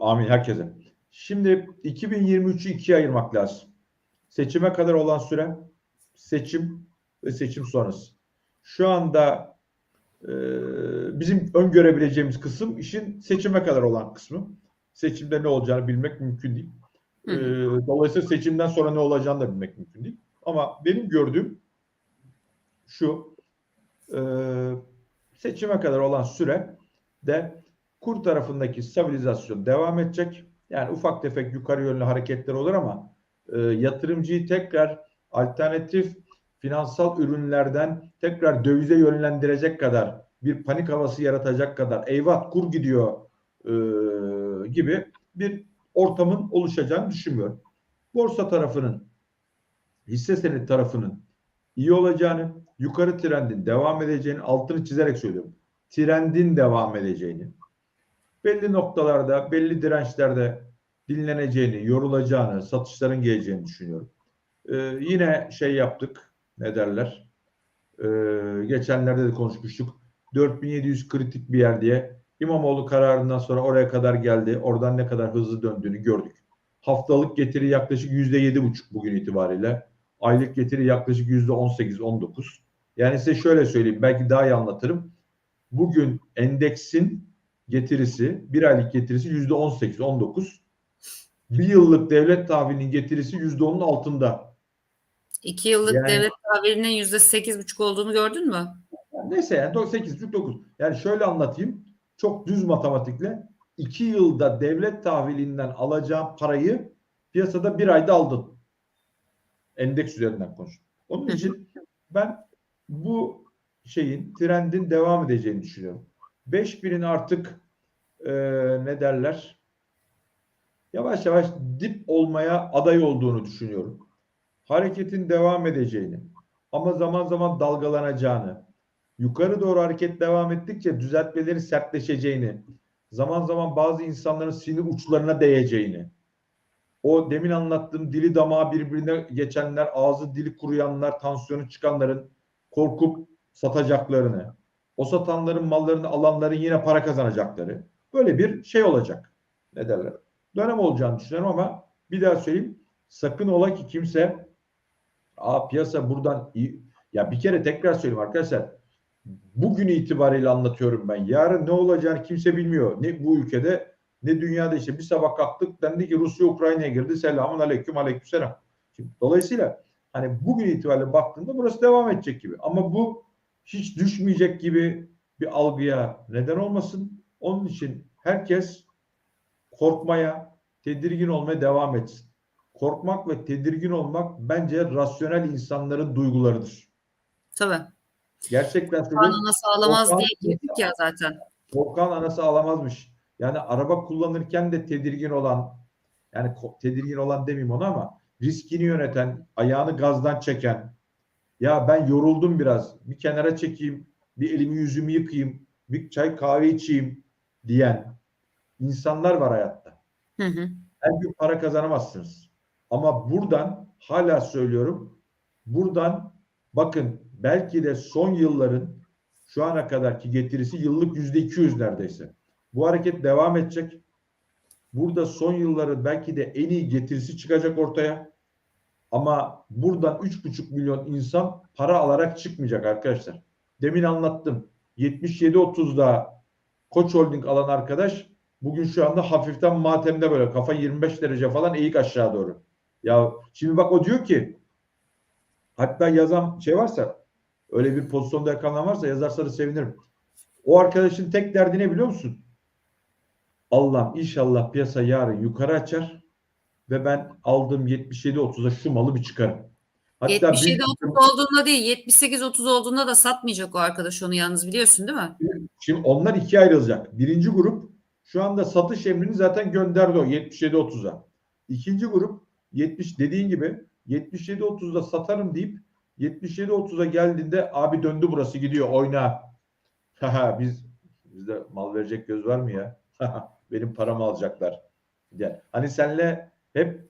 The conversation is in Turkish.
amin herkese. Şimdi 2023'ü ikiye ayırmak lazım. Seçime kadar olan süre, seçim ve seçim sonrası. Şu anda e, bizim öngörebileceğimiz kısım işin seçime kadar olan kısmı. Seçimde ne olacağını bilmek mümkün değil. E, dolayısıyla seçimden sonra ne olacağını da bilmek mümkün değil. Ama benim gördüğüm şu e, seçime kadar olan süre de kur tarafındaki stabilizasyon devam edecek. Yani ufak tefek yukarı yönlü hareketler olur ama e, yatırımcıyı tekrar alternatif finansal ürünlerden tekrar dövize yönlendirecek kadar bir panik havası yaratacak kadar eyvah kur gidiyor e, gibi bir ortamın oluşacağını düşünmüyorum. Borsa tarafının hisse senedi tarafının iyi olacağını, yukarı trendin devam edeceğini altını çizerek söylüyorum. Trendin devam edeceğini, belli noktalarda, belli dirençlerde dinleneceğini, yorulacağını, satışların geleceğini düşünüyorum. Ee, yine şey yaptık, ne derler? Ee, geçenlerde de konuşmuştuk. 4700 kritik bir yer diye. İmamoğlu kararından sonra oraya kadar geldi. Oradan ne kadar hızlı döndüğünü gördük. Haftalık getiri yaklaşık %7,5 bugün itibariyle. Aylık getiri yaklaşık %18-19. Yani size şöyle söyleyeyim, belki daha iyi anlatırım. Bugün endeksin getirisi, bir aylık getirisi yüzde 18, 19. Bir yıllık devlet tahvilinin getirisi yüzde onun altında. İki yıllık Yani- devlet tahvilinin yüzde sekiz buçuk olduğunu gördün mü? Yani neyse yani 8, 9. Yani şöyle anlatayım. Çok düz matematikle iki yılda devlet tahvilinden alacağım parayı piyasada bir ayda aldın. Endeks üzerinden konuş. Onun için ben bu şeyin trendin devam edeceğini düşünüyorum. 5000'in artık e, ne derler yavaş yavaş dip olmaya aday olduğunu düşünüyorum. Hareketin devam edeceğini ama zaman zaman dalgalanacağını, yukarı doğru hareket devam ettikçe düzeltmelerin sertleşeceğini, zaman zaman bazı insanların sinir uçlarına değeceğini, o demin anlattığım dili damağı birbirine geçenler, ağzı dili kuruyanlar, tansiyonu çıkanların korkup satacaklarını, o satanların mallarını alanların yine para kazanacakları böyle bir şey olacak. Ne derler? Dönem olacağını düşünüyorum ama bir daha söyleyeyim. Sakın ola ki kimse Aa piyasa buradan iyi. Ya bir kere tekrar söyleyeyim arkadaşlar. Bugün itibariyle anlatıyorum ben. Yarın ne olacağını kimse bilmiyor. Ne bu ülkede ne dünyada işte bir sabah kalktık dendi ki Rusya Ukrayna'ya girdi. Selamun aleyküm aleyküm selam. Şimdi, dolayısıyla hani bugün itibariyle baktığında burası devam edecek gibi. Ama bu hiç düşmeyecek gibi bir algıya neden olmasın. Onun için herkes korkmaya, tedirgin olmaya devam etsin. Korkmak ve tedirgin olmak bence rasyonel insanların duygularıdır. Tabii. Gerçekten söylüyorum. Kanuna sağlamaz Korkan- diye girdik ya zaten. Korkan anası alamazmış. Yani araba kullanırken de tedirgin olan yani tedirgin olan demeyeyim ona ama riskini yöneten, ayağını gazdan çeken ya ben yoruldum biraz bir kenara çekeyim, bir elimi yüzümü yıkayayım, bir çay kahve içeyim diyen insanlar var hayatta. Hı hı. her gün para kazanamazsınız. Ama buradan hala söylüyorum. Buradan bakın belki de son yılların şu ana kadarki getirisi yıllık yüzde 200 neredeyse. Bu hareket devam edecek. Burada son yılların belki de en iyi getirisi çıkacak ortaya. Ama buradan 3,5 milyon insan para alarak çıkmayacak arkadaşlar. Demin anlattım. 77-30'da Koç Holding alan arkadaş bugün şu anda hafiften matemde böyle kafa 25 derece falan eğik aşağı doğru. Ya şimdi bak o diyor ki hatta yazan şey varsa öyle bir pozisyonda yakalanan varsa yazarsanız sevinirim. O arkadaşın tek derdi ne biliyor musun? Allah'ım inşallah piyasa yarın yukarı açar ve ben aldığım 77-30'a şu malı bir çıkarım. Hatta 77 bir- 30 olduğunda değil 78 30 olduğunda da satmayacak o arkadaş onu yalnız biliyorsun değil mi? Şimdi onlar ikiye ayrılacak. Birinci grup şu anda satış emrini zaten gönderdi o 77-30'a. İkinci grup 70 dediğin gibi 77-30'da satarım deyip 77-30'a geldiğinde abi döndü burası gidiyor oyna. Haha biz bizde mal verecek göz var mı ya? Benim paramı alacaklar. Yani hani senle hep